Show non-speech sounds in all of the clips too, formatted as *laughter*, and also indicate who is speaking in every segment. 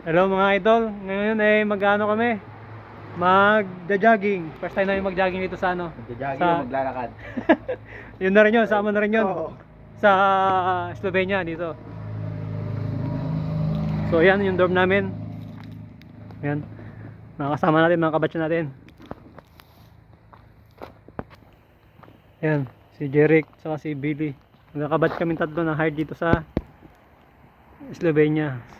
Speaker 1: Hello mga idol, ngayon ay mag-ano kami? Magda-jogging. First time namin mag-jogging dito sa ano?
Speaker 2: Magja-jogging
Speaker 1: Sa-
Speaker 2: o maglalakad? *laughs*
Speaker 1: Yun na rin yun, sama na rin yun.
Speaker 2: Oo.
Speaker 1: Sa Slovenia dito. So yan yung dorm namin. Yan. Nakakasama natin, mga kabatch natin. Yan, si Jeric, saka si Billy. Magkakabatch kami tatlo na hired dito sa Slovenia.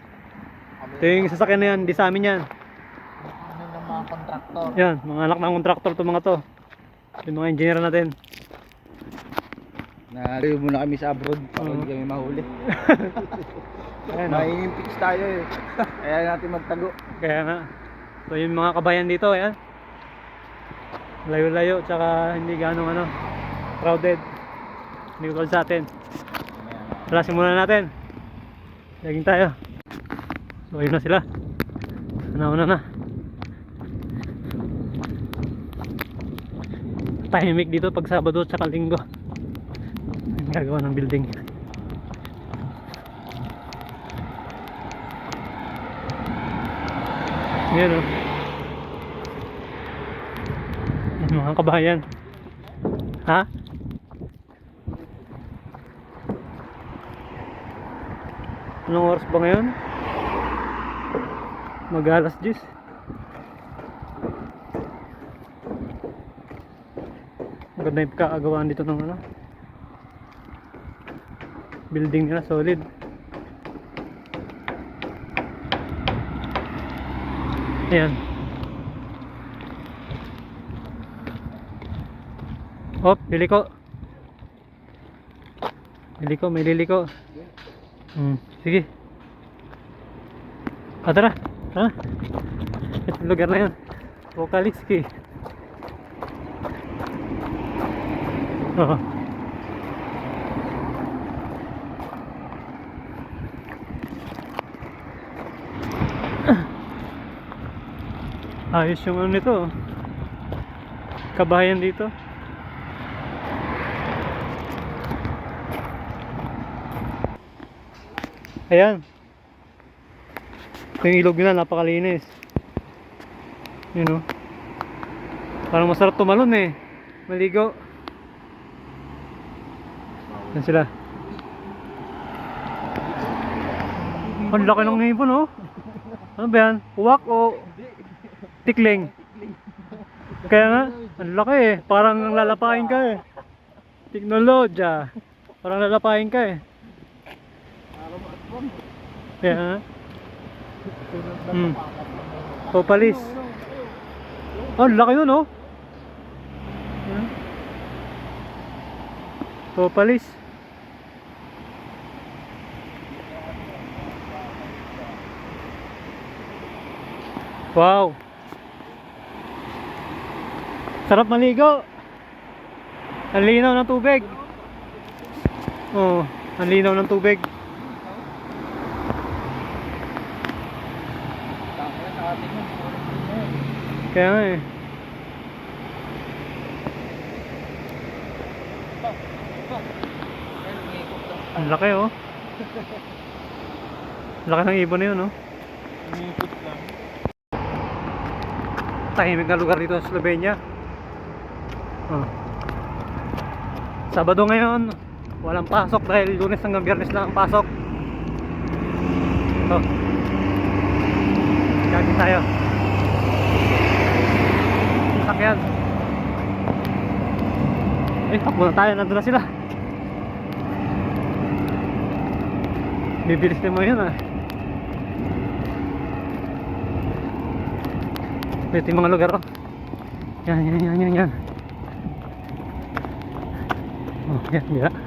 Speaker 1: Ito yung sasakyan na yan, di sa amin yan.
Speaker 2: Ano ng mga kontraktor?
Speaker 1: Yan, mga anak ng kontraktor to mga to. Yung mga engineer natin.
Speaker 2: Nariyo muna kami sa abroad para
Speaker 1: Oo.
Speaker 2: hindi kami mahuli. *laughs*
Speaker 1: Ayan, oh.
Speaker 2: Maingimpiks tayo eh. *laughs* Kaya natin magtago.
Speaker 1: Kaya nga. So yung mga kabayan dito, ayan. Layo-layo, tsaka hindi ganong ano, crowded. Hindi ko sa atin. Tara, simulan natin. Laging tayo. So ayun na sila. Una-una na. Tahimik dito pag Sabado tsaka Linggo. Ang gagawa ng building. Yan o. Yan mga kabayan. Ha? Anong oras ba ngayon? Mag alas 10. Maganda yung kaagawaan dito ng ano. Building nila solid. Ayan. Hop, liliko. Liliko, may liliko. Hmm, sige. Ah, tara. Tara. Ito lugar na yun. Vocalistki. Oo. *laughs* Ayos yung ano nito. oh. Kabayan dito. Ayan. Yung ilog nila, napakalinis. Yun o. Parang masarap tumalon eh. Maligo. Yan sila. Ang laki ng ngipon oh. Ano ba yan? Uwak o tikling? Kaya nga, ang laki eh. Parang lalapain ka eh. Teknolodya. Parang lalapain ka eh. Kaya nga. Hmm. Popalis. Oh, laki nun oh. Yan. Popalis. Wow. Sarap maligo. Ang linaw ng tubig. Oh, ang linaw ng tubig. Kaya nga eh. Ang laki oh. Laki ng ibon na yun oh.
Speaker 2: Lang.
Speaker 1: tahimik na lugar dito sa Slovenia. Oh. Sabado ngayon, walang pasok dahil lunes hanggang biyernes lang ang pasok. Oh. Gagi tayo. Sakyan. Eh, takbo na tayo. Nandun na sila. Bibilis naman yun ah. Ito yung mga lugar oh. Yan, yan, yan, yan, yan. Oh, yan, yan.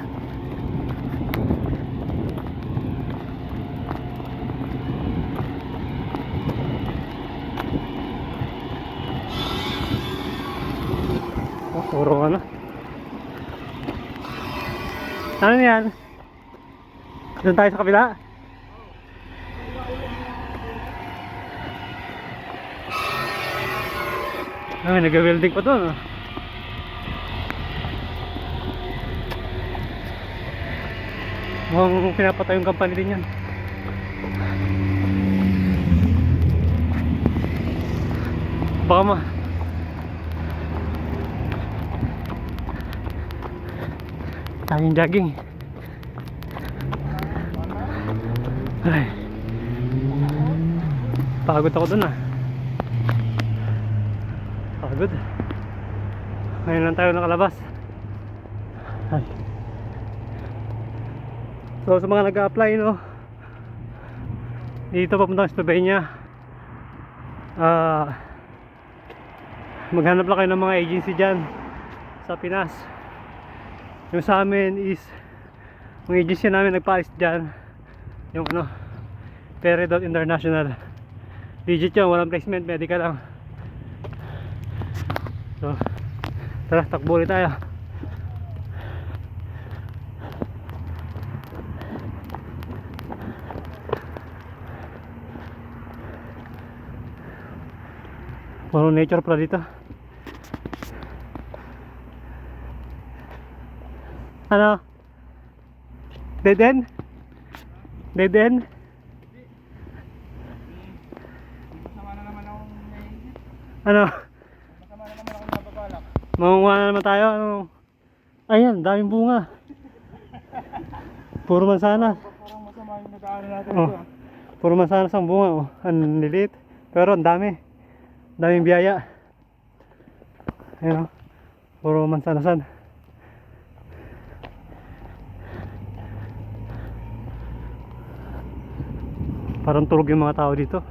Speaker 1: Puro ano. Ano yan? Doon tayo sa kabila? Ay, nag-welding pa to, no? Ah. Mukhang pinapatay yung company din yan. Baka ma... Jogging, jogging. Ay. Pagod ako dun ah. Pagod. Ngayon lang tayo nakalabas. Ay. So sa mga nag-a-apply no. Dito papunta sa Slovenia. Ah maghanap lang kayo ng mga agency dyan sa Pinas. Yung sa amin is yung agency namin nagpaalis dyan. Yung ano Peridot International. Legit yun, walang placement, medical lang. So tara, takbo ulit tayo. Puro nature pala dito. Ano? Dead end? Dead end? Ano?
Speaker 2: Masama na naman
Speaker 1: tayo. Ano? Ayan, daming bunga. Puro mansanas. Oh. Puro mansanas ang bunga. Oh. Ang lilit. Pero ang dami. Daming biyaya. Ayan oh. Puro mansanasan. Parang tulog yung mga tao dito.